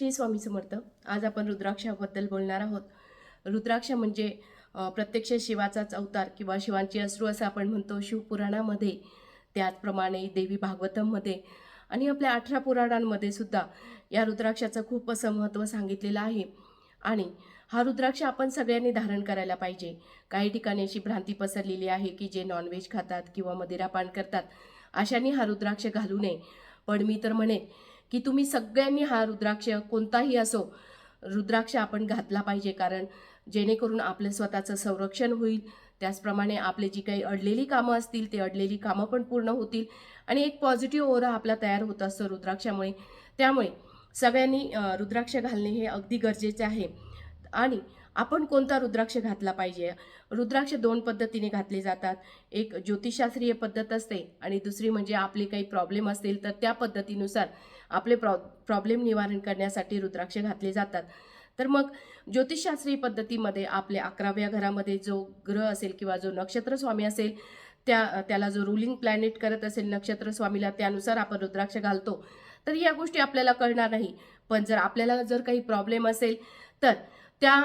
श्री स्वामी समर्थ. आज आपण रुद्राक्षाबद्दल बोलणार आहोत. रुद्राक्ष म्हणजे प्रत्यक्ष शिवाचाच अवतार किंवा शिवांची अश्रू असं आपण म्हणतो शिवपुराणामध्ये त्याचप्रमाणे देवी भागवतममध्ये आणि आपल्या अठरा पुराणांमध्ये सुद्धा या रुद्राक्षाचं खूप असं महत्त्व सांगितलेलं आहे. आणि हा रुद्राक्ष आपण सगळ्यांनी धारण करायला पाहिजे. काही ठिकाणी अशी भ्रांती पसरलेली आहे की जे नॉनव्हेज खातात किंवा मदिरापान करतात अशांनी हा रुद्राक्ष घालू नये. पण मी तर म्हणेन की तुम्ही सगळ्यांनी हा रुद्राक्ष कोणताही असो रुद्राक्ष आपण घातला पाहिजे. कारण जेणेकरून आपलं स्वतःचं संरक्षण होईल. त्याचप्रमाणे आपले जी काही अडलेली कामं असतील ते अडलेली कामं पण पूर्ण होतील. आणि एक पॉझिटिव्ह ओरा आपला तयार होत असतो रुद्राक्षामुळे. त्यामुळे सगळ्यांनी रुद्राक्ष घालणे हे अगदी गरजेचे आहे. आणि आपण कोणता रुद्राक्ष घातला पाहिजे? रुद्राक्ष दोन पद्धतीने घातले जातात. एक ज्योतिषशास्त्रीय पद्धत असते आणि दुसरी म्हणजे आपले काही प्रॉब्लेम असतील तर त्या पद्धतीनुसार आपले प्रॉ प्रॉब्लेम निवारण करण्यासाठी रुद्राक्ष घातले जातात. तर मग ज्योतिषशास्त्रीय पद्धतीमध्ये आपल्या अकराव्या घरामध्ये जो ग्रह असेल किंवा जो नक्षत्र स्वामी असेल त्या त्याला जो रुलिंग प्लॅनेट करत असेल नक्षत्र स्वामीला त्यानुसार आपण रुद्राक्ष घालतो. तर या गोष्टी आपल्याला कळणार नाही. पण जर आपल्याला जर काही प्रॉब्लेम असेल तर त्या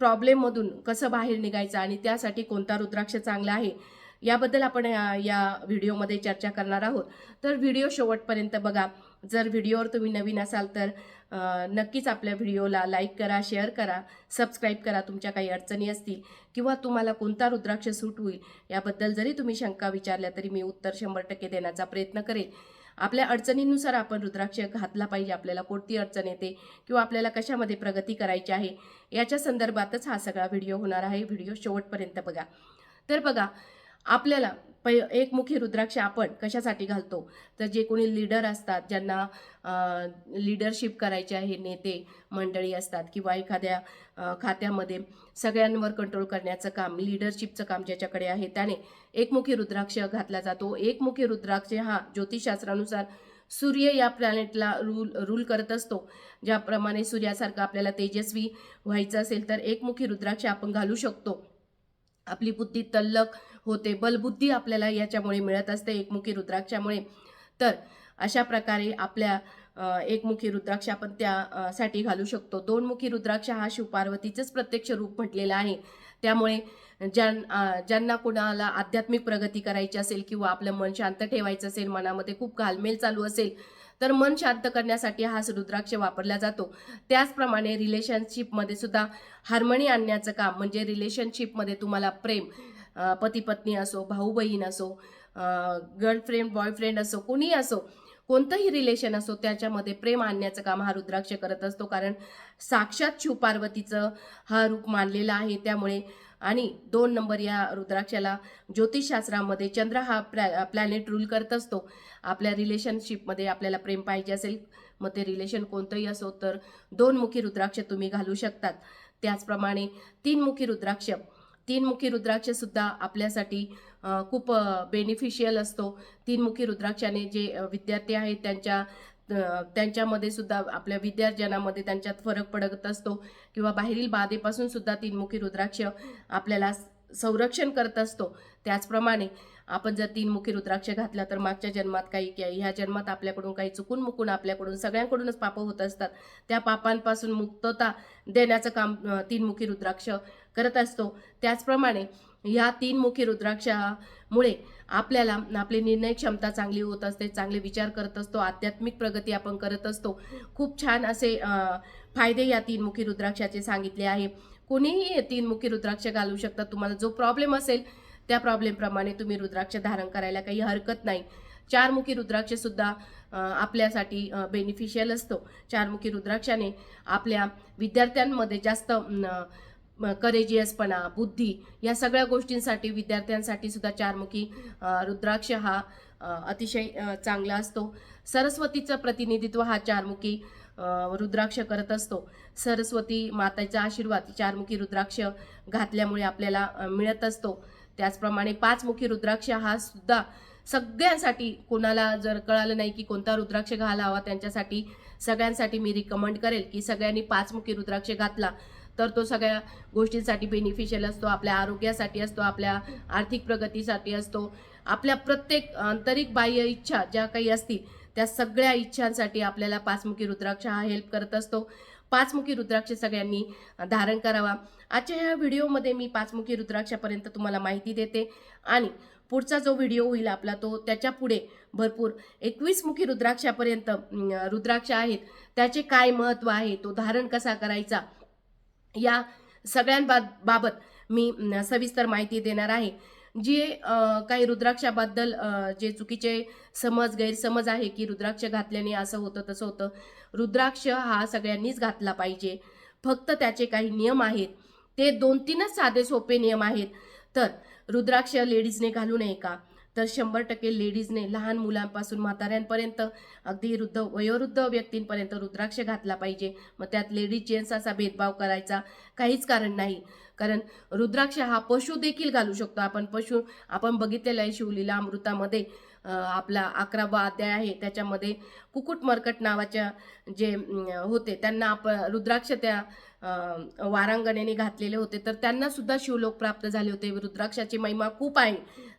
प्रॉब्लेममधून कसं बाहेर निघायचं आणि त्यासाठी कोणता रुद्राक्ष चांगला आहे याबद्दल आपण या या व्हिडिओमध्ये चर्चा करणार आहोत. तर व्हिडिओ शेवटपर्यंत बघा. जर व्हिडिओवर तुम्ही नवीन असाल तर नक्कीच आपल्या व्हिडिओला लाईक करा शेअर करा सबस्क्राईब करा तुमच्या काही अडचणी असतील किंवा तुम्हाला कोणता रुद्राक्ष सूट होईल याबद्दल जरी तुम्ही शंका विचारल्या तरी मी उत्तर शंभर टक्के देण्याचा प्रयत्न करेल आपल्या अडचणींनुसार आपण रुद्राक्ष घातला पाहिजे आपल्याला कोणती अडचण येते किंवा आपल्याला कशामध्ये प्रगती करायची आहे याच्या संदर्भातच हा सगळा व्हिडिओ होणार आहे. व्हिडिओ शेवटपर्यंत बघा. तर बघा आपल्याला पै एकमुखी रुद्राक्ष आपण कशासाठी घालतो? तर जे कोणी लीडर असतात ज्यांना लीडरशिप करायचे आहे नेते मंडळी असतात किंवा एखाद्या खात्यामध्ये सगळ्यांवर कंट्रोल करण्याचं काम लीडरशिपचं काम ज्याच्याकडे आहे त्याने एकमुखी रुद्राक्ष घातला जातो. एकमुखी रुद्राक्ष हा ज्योतिषशास्त्रानुसार सूर्य या प्लॅनेटला रूल रूल करत असतो. ज्याप्रमाणे सूर्यासारखं आपल्याला तेजस्वी व्हायचं असेल तर एकमुखी रुद्राक्ष आपण घालू शकतो. आपली बुद्धी तल्लक होते. बलबुद्धी आपल्याला याच्यामुळे मिळत असते एकमुखी रुद्राक्षामुळे. तर अशा प्रकारे आपल्या एकमुखी रुद्राक्ष आपण त्यासाठी घालू शकतो. दोनमुखी रुद्राक्ष हा शिवपार्वतीचंच प्रत्यक्ष रूप म्हटलेलं आहे. त्यामुळे ज्यां ज्यांना कोणाला आध्यात्मिक प्रगती करायची असेल किंवा आपलं मन शांत ठेवायचं असेल मनामध्ये खूप घालमेल चालू असेल तर मन शांत करण्यासाठी हा रुद्राक्ष वापरला जातो. त्याचप्रमाणे रिलेशनशिपमध्ये सुद्धा हार्मनी आणण्याचं काम म्हणजे रिलेशनशिपमध्ये तुम्हाला प्रेम पती पत्नी असो भाऊ बहीण असो गर्लफ्रेंड बॉयफ्रेंड असो कोणीही असो कोणतंही रिलेशन असो त्याच्यामध्ये प्रेम आणण्याचं काम हा रुद्राक्ष करत असतो. कारण साक्षात शिवपार्वतीचं हा रूप मानलेला आहे. त्यामुळे आणि दोन नंबर या रुद्राक्षाला ज्योतिषशास्त्रामध्ये चंद्र हा प्लॅ प्लॅनेट रूल करत असतो. आपल्या रिलेशनशिपमध्ये आपल्याला प्रेम पाहिजे असेल मग ते रिलेशन कोणतंही असो तर दोनमुखी रुद्राक्ष तुम्ही घालू शकतात. त्याचप्रमाणे तीनमुखी रुद्राक्ष तीनमुखी रुद्राक्षसुद्धा आपल्यासाठी खूप बेनिफिशियल असतो. तीनमुखी रुद्राक्षाने जे विद्यार्थी आहेत त्यांच्या त्यांच्यामध्ये सुद्धा आपल्या विद्यार्जनामध्ये त्यांच्यात फरक पडत असतो. किंवा बाहेरील बाधेपासून सुद्धा तीनमुखी रुद्राक्ष आपल्याला संरक्षण करत असतो. त्याचप्रमाणे आपण जर तीन मुखी रुद्राक्ष घातला तर मागच्या जन्मात काही कि- ह्या जन्मात आपल्याकडून काही चुकून मुकून आपल्याकडून सगळ्यांकडूनच पापं होत असतात. त्या पापांपासून मुक्तता देण्याचं काम तीन मुखी रुद्राक्ष करत असतो. त्याचप्रमाणे या तीनमुखी रुद्राक्षामुळे आपल्याला आपली निर्णय क्षमता चांगली होत असते चांगले विचार करत असतो आध्यात्मिक प्रगती आपण करत असतो. खूप छान असे फायदे या तीन मुखी रुद्राक्षाचे सांगितले आहे. कोणीही तीन तीनमुखी रुद्राक्ष घालू शकता तुम्हाला जो प्रॉब्लेम असेल त्या प्रॉब्लेमप्रमाणे तुम्ही रुद्राक्ष धारण करायला काही हरकत नाही. चारमुखी रुद्राक्ष सुद्धा आपल्यासाठी बेनिफिशियल असतो. चारमुखी रुद्राक्षाने आपल्या विद्यार्थ्यांमध्ये जास्त करेजियसपणा बुद्धी या सगळ्या गोष्टींसाठी विद्यार्थ्यांसाठी सुद्धा चारमुखी रुद्राक्ष हा अतिशय चांगला असतो. सरस्वतीचं प्रतिनिधित्व हा चारमुखी रुद्राक्ष करत असतो. सरस्वती माताचा आशीर्वाद चारमुखी रुद्राक्ष घातल्यामुळे आपल्याला मिळत असतो. त्याचप्रमाणे पाचमुखी रुद्राक्ष हा सुद्धा सगळ्यांसाठी कोणाला जर कळालं नाही की कोणता रुद्राक्ष घाला हवा त्यांच्यासाठी सगळ्यांसाठी मी रिकमेंड करेल की सगळ्यांनी पाचमुखी रुद्राक्ष घातला. तर तो सगळ्या गोष्टींसाठी बेनिफिशियल असतो आपल्या आरोग्यासाठी असतो आपल्या आर्थिक प्रगतीसाठी असतो. आपल्या प्रत्येक आंतरिक बाह्य इच्छा ज्या काही असतील त्या सगळ्या इच्छांसाठी आपल्याला पाचमुखी रुद्राक्ष हा हेल्प करत असतो. पाचमुखी रुद्राक्ष सगळ्यांनी धारण करावा. आजच्या ह्या व्हिडिओमध्ये मी पाचमुखी रुद्राक्षापर्यंत तुम्हाला माहिती देते. आणि पुढचा जो व्हिडिओ होईल आपला तो त्याच्या पुढे भरपूर एकवीस मुखी रुद्राक्षापर्यंत रुद्राक्ष आहेत. त्याचे काय महत्त्व आहे तो धारण कसा करायचा या सगळ्यांबाबत मी सविस्तर माहिती देणार आहे. जे काही रुद्राक्षाबद्दल जे चुकीचे समज गैरसमज आहे की रुद्राक्ष घातल्याने असं होतं तसं होतं रुद्राक्ष हा सगळ्यांनीच घातला पाहिजे. फक्त त्याचे काही नियम आहेत. ते दोन तीनच साधे सोपे नियम आहेत. तर रुद्राक्ष लेडीजने घालू नये का? तर शंभर टक्के लेडीजने लहान मुलांपासून म्हाताऱ्यांपर्यंत अगदी वृद्ध वयोवृद्ध व्यक्तींपर्यंत रुद्राक्ष घातला पाहिजे. मग त्यात लेडीज जेंट्स असा भेदभाव करायचा काहीच कारण नाही. कारण रुद्राक्ष हा पशु देखील घालू शकतो. आपण पशु आपण बघितलेला आहे शिवलीला अमृतामध्ये आपला अकरावा अध्याय आहे. त्याच्यामध्ये कुकुट मरकट नावाच्या जे होते त्यांना आपण रुद्राक्ष त्या वारांगणेने घातलेले होते. तर त्यांना सुद्धा शिवलोक प्राप्त झाले होते. रुद्राक्षाची महिमा खूप आहे.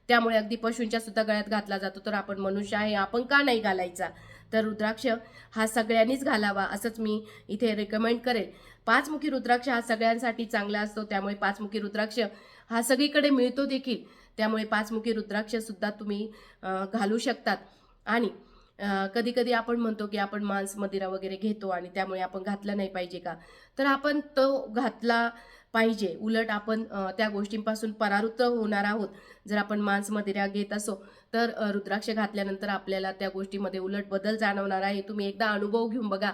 त्यामुळे अगदी पशूंच्या सुद्धा गळ्यात घातला जातो. तर आपण मनुष्य आहे आपण का नाही घालायचा? तर रुद्राक्ष हा सगळ्यांनीच घालावा असंच मी इथे रेकमेंड करेल. पाचमुखी रुद्राक्ष हा सगळ्यांसाठी चांगला असतो त्यामुळे पाचमुखी रुद्राक्ष हा सगळीकडे मिळतो देखील. त्यामुळे पाचमुखी रुद्राक्ष सुद्धा तुम्ही घालू शकतात. आणि कधी कधी आपण म्हणतो की आपण मांस मदिरा वगैरे घेतो आणि त्यामुळे आपण घातला नाही पाहिजे का? तर आपण तो घातला पाहिजे. उलट आपण त्या गोष्टींपासून परावृत्त होणार आहोत. जर आपण मांस मदिरा घेत असो तर रुद्राक्ष घातल्यानंतर आपल्याला त्या गोष्टीमध्ये उलट बदल जाणवणार आहे. तुम्ही एकदा अनुभव घेऊन बघा.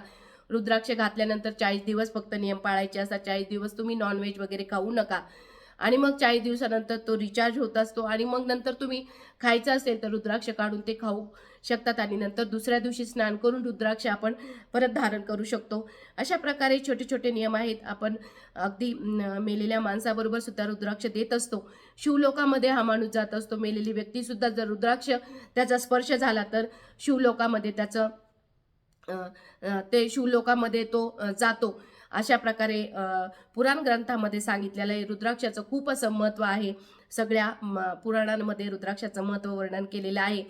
रुद्राक्ष घातल्यानंतर चाळीस दिवस फक्त नियम पाळायचे असतात. चाळीस दिवस तुम्ही नॉनव्हेज वगैरे खाऊ नका. आणि मग चाळीस दिवसानंतर तो रिचार्ज होत असतो आणि मग नंतर तुम्ही खायचं असेल तर रुद्राक्ष काढून ते खाऊ शकतात आणि नंतर दुसऱ्या दिवशी स्नान करून रुद्राक्ष आपण परत धारण करू शकतो. अशा प्रकारे छोटे छोटे नियम आहेत. आपण अगदी मेलेल्या माणसाबरोबर सुद्धा रुद्राक्ष देत असतो. शिवलोकामध्ये हा माणूस जात असतो. मेलेली व्यक्ती सुद्धा जर रुद्राक्ष त्याचा स्पर्श झाला तर शिवलोकामध्ये त्याचं ते शिवलोकामध्ये तो जातो. अशा प्रकारे पुराण ग्रंथामध्ये सांगितलेलं आहे. रुद्राक्षाचं खूप असं महत्त्व आहे. सगळ्या म, पुराणांमध्ये रुद्राक्षाचं महत्त्व वर्णन केलेलं आहे.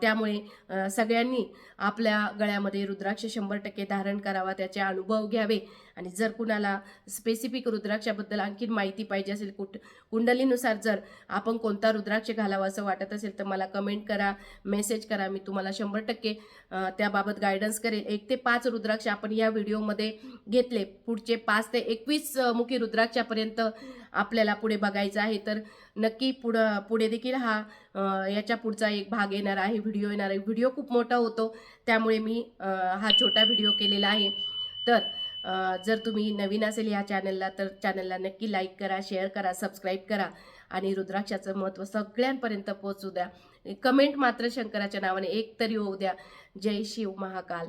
त्यामुळे सगळ्यांनी आपल्या गळ्यामध्ये रुद्राक्ष शंभर टक्के धारण करावा त्याचे अनुभव घ्यावे. आणि जर कुणाला स्पेसिफिक रुद्राक्षाबद्दल आणखीन माहिती पाहिजे असेल कुठ कुंडलीनुसार जर आपण कोणता रुद्राक्ष घालावा असं वाटत असेल तर मला कमेंट करा मेसेज करा. मी तुम्हाला शंभर टक्के त्याबाबत गायडन्स करेल एक ते पाच रुद्राक्ष आपण या व्हिडिओमध्ये घेतले. पुढचे पाच ते एकवीस मुखी रुद्राक्षापर्यंत आपल्याला पुढे बघायचं आहे. तर नक्की पुढं पुढे देखील हा याच्या पुढचा एक भाग येणार आहे व्हिडिओ येणार आहे. व्हिडिओ खूप मोठा होतो. त्यामुळे मी हा छोटा व्हिडिओ केलेला आहे. तर जर तुम्ही नवीन असेल या चॅनलला तर चॅनलला नक्की लाईक करा शेअर करा सबस्क्राईब करा. आणि रुद्राक्षाचं महत्त्व सगळ्यांपर्यंत पोहोचू द्या. कमेंट मात्र शंकराच्या नावाने एक तरी होऊ द्या. जय शिव महाकाल.